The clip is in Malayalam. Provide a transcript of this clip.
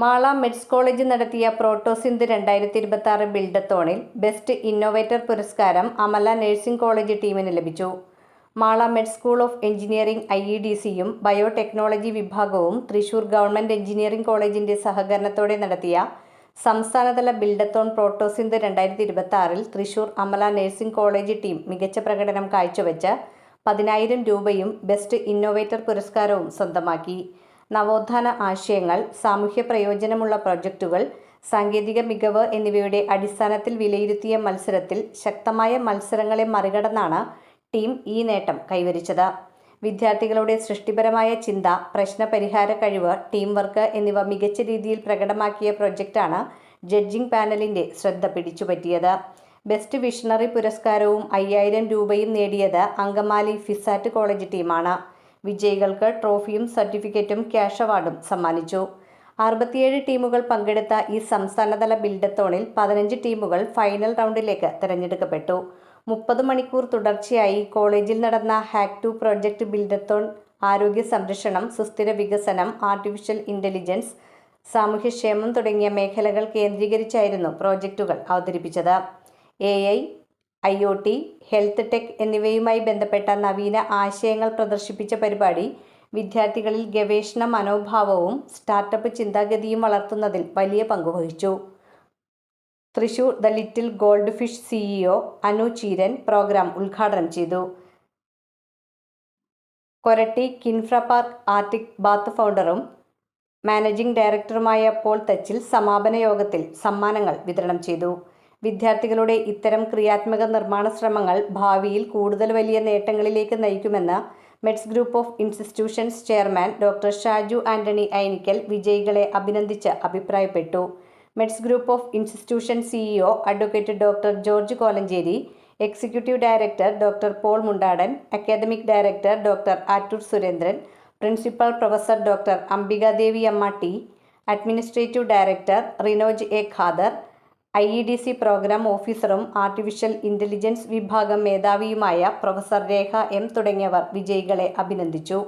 മാള മെഡ്സ് കോളേജ് നടത്തിയ പ്രോട്ടോസിന്ത് രണ്ടായിരത്തി ഇരുപത്തി ആറ് ബിൽഡത്തോണിൽ ബെസ്റ്റ് ഇന്നോവേറ്റർ പുരസ്കാരം അമല നഴ്സിംഗ് കോളേജ് ടീമിന് ലഭിച്ചു. Mala Med school of engineering I E D സിയും ബയോടെക്നോളജി വിഭാഗവും തൃശൂർ ഗവൺമെന്റ് എഞ്ചിനീയറിംഗ് കോളേജിന്റെ സഹകരണത്തോടെ നടത്തിയ സംസ്ഥാനതല ബിൽഡത്തോൺ പ്രോട്ടോസിന്ത് രണ്ടായിരത്തി ഇരുപത്തി ആറിൽ Thrissur Amala nursing college team മികച്ച പ്രകടനം കാഴ്ചവെച്ച് പതിനായിരം രൂപയും ബെസ്റ്റ് ഇന്നോവേറ്റർ പുരസ്കാരവും സ്വന്തമാക്കി. നവോത്ഥാന ആശയങ്ങൾ സാമൂഹ്യ പ്രയോജനമുള്ള പ്രൊജക്റ്റുകൾ സാങ്കേതിക മികവ് എന്നിവയുടെ അടിസ്ഥാനത്തിൽ വിലയിരുത്തിയ മത്സരത്തിൽ ശക്തമായ മത്സരങ്ങളെ മറികടന്നാണ് ടീം ഈ നേട്ടം കൈവരിച്ചത്. വിദ്യാർത്ഥികളുടെ സൃഷ്ടിപരമായ ചിന്ത പ്രശ്നപരിഹാര കഴിവ് ടീം വർക്ക് എന്നിവ മികച്ച രീതിയിൽ പ്രകടമാക്കിയ പ്രൊജക്റ്റാണ് ജഡ്ജിംഗ് പാനലിന്റെ ശ്രദ്ധ പിടിച്ചുപറ്റിയത്. ബെസ്റ്റ് വിഷണറി പുരസ്കാരവും അയ്യായിരം രൂപയും നേടിയത് അങ്കമാലി ഫിസാറ്റ് കോളേജ് ടീമാണ്. വിജയികൾക്ക് ട്രോഫിയും സർട്ടിഫിക്കറ്റും ക്യാഷ് അവാർഡും സമ്മാനിച്ചു. അറുപത്തിയേഴ് ടീമുകൾ പങ്കെടുത്ത ഈ സംസ്ഥാനതല ബിൽഡത്തോണിൽ പതിനഞ്ച് ടീമുകൾ ഫൈനൽ റൗണ്ടിലേക്ക് തിരഞ്ഞെടുക്കപ്പെട്ടു. മുപ്പത് മണിക്കൂർ തുടർച്ചയായി കോളേജിൽ നടന്ന ഹാക്ക് ടു പ്രോജക്റ്റ് ബിൽഡത്തോൺ ആരോഗ്യ സംരക്ഷണം സുസ്ഥിര വികസനം ആർട്ടിഫിഷ്യൽ ഇന്റലിജൻസ് സാമൂഹ്യക്ഷേമം തുടങ്ങിയ മേഖലകൾ കേന്ദ്രീകരിച്ചായിരുന്നു പ്രോജക്റ്റുകൾ അവതരിപ്പിച്ചത്. A I I O T health tech എന്നിവയുമായി ബന്ധപ്പെട്ട നവീന ആശയങ്ങൾ പ്രദർശിപ്പിച്ച പരിപാടി വിദ്യാർത്ഥികളിൽ ഗവേഷണ മനോഭാവവും സ്റ്റാർട്ടപ്പ് ചിന്താഗതിയും വളർത്തുന്നതിൽ വലിയ പങ്കുവഹിച്ചു Thrissur the little gold fish CEO Anu Cheeran program ഉദ്ഘാടനം ചെയ്തു. Koratty Kinfra park arctic bath ഫൗണ്ടറും managing ഡയറക്ടറുമായ പോൾ തച്ചിൽ സമാപന യോഗത്തിൽ സമ്മാനങ്ങൾ വിതരണം ചെയ്തു. വിദ്യാർത്ഥികളുടെ ഇത്തരം ക്രിയാത്മക നിർമ്മാണ ശ്രമങ്ങൾ ഭാവിയിൽ കൂടുതൽ വലിയ നേട്ടങ്ങളിലേക്ക് നയിക്കുമെന്ന് Meds group of institutions chairman doctor Shaju Antony Ainikkal വിജയികളെ അഭിനന്ദിച്ച് അഭിപ്രായപ്പെട്ടു. Meds group of institution CEO advocate doctor George Kolenchery executive director doctor Paul Mundadan academic director doctor Attoor Surendran principal professor doctor Ambikadevi Amma T administrative director Rinoj A Khader I E D C program ഓഫീസറും ആർട്ടിഫിഷ്യൽ ഇന്റലിജൻസ് വിഭാഗം മേധാവിയുമായ പ്രൊഫസർ രേഖ എം തുടങ്ങിയവർ വിജയികളെ അഭിനന്ദിച്ചു.